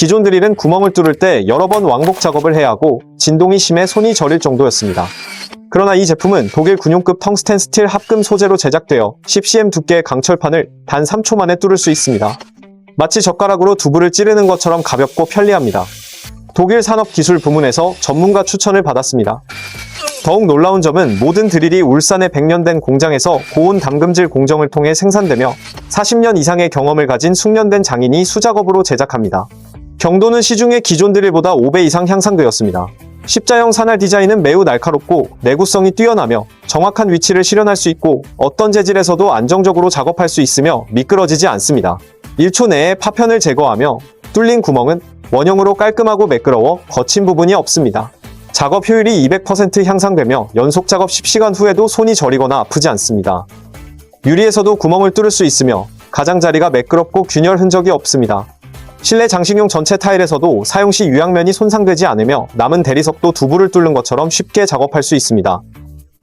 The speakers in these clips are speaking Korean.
기존 드릴은 구멍을 뚫을 때 여러 번 왕복 작업을 해야 하고 진동이 심해 손이 저릴 정도였습니다. 그러나 이 제품은 독일 군용급 텅스텐 스틸 합금 소재로 제작되어 10cm 두께의 강철판을 단 3초 만에 뚫을 수 있습니다. 마치 젓가락으로 두부를 찌르는 것처럼 가볍고 편리합니다. 독일 산업기술 부문에서 전문가 추천을 받았습니다. 더욱 놀라운 점은 모든 드릴이 울산의 100년 된 공장에서 고온 담금질 공정을 통해 생산되며 40년 이상의 경험을 가진 숙련된 장인이 수작업으로 제작합니다. 경도는 시중의 기존 드릴보다 5배 이상 향상되었습니다. 십자형 산할 디자인은 매우 날카롭고 내구성이 뛰어나며 정확한 위치를 실현할 수 있고 어떤 재질에서도 안정적으로 작업할 수 있으며 미끄러지지 않습니다. 1초 내에 파편을 제거하며 뚫린 구멍은 원형으로 깔끔하고 매끄러워 거친 부분이 없습니다. 작업 효율이 200% 향상되며 연속 작업 10시간 후에도 손이 저리거나 아프지 않습니다. 유리에서도 구멍을 뚫을 수 있으며 가장자리가 매끄럽고 균열 흔적이 없습니다. 실내 장식용 전체 타일에서도 사용 시 유양면이 손상되지 않으며 남은 대리석도 두부를 뚫는 것처럼 쉽게 작업할 수 있습니다.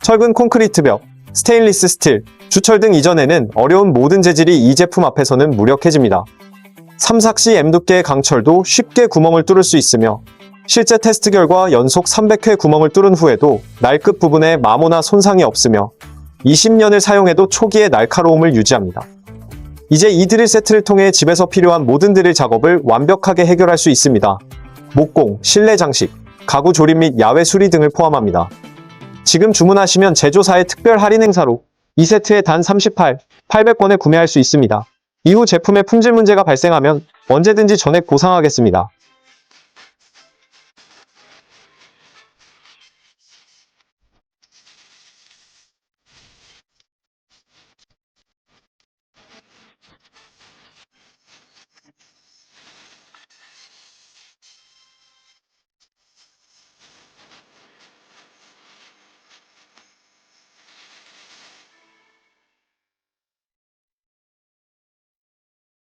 철근 콘크리트 벽, 스테인리스 스틸, 주철 등 이전에는 어려운 모든 재질이 이 제품 앞에서는 무력해집니다. 3삭시 M 두께의 강철도 쉽게 구멍을 뚫을 수 있으며 실제 테스트 결과 연속 300회 구멍을 뚫은 후에도 날끝 부분에 마모나 손상이 없으며 20년을 사용해도 초기의 날카로움을 유지합니다. 이제 이 드릴 세트를 통해 집에서 필요한 모든 드릴 작업을 완벽하게 해결할 수 있습니다. 목공, 실내 장식, 가구 조립 및 야외 수리 등을 포함합니다. 지금 주문하시면 제조사의 특별 할인 행사로 이 세트에 단 38, 800원에 구매할 수 있습니다. 이후 제품에 품질 문제가 발생하면 언제든지 전액 보상하겠습니다.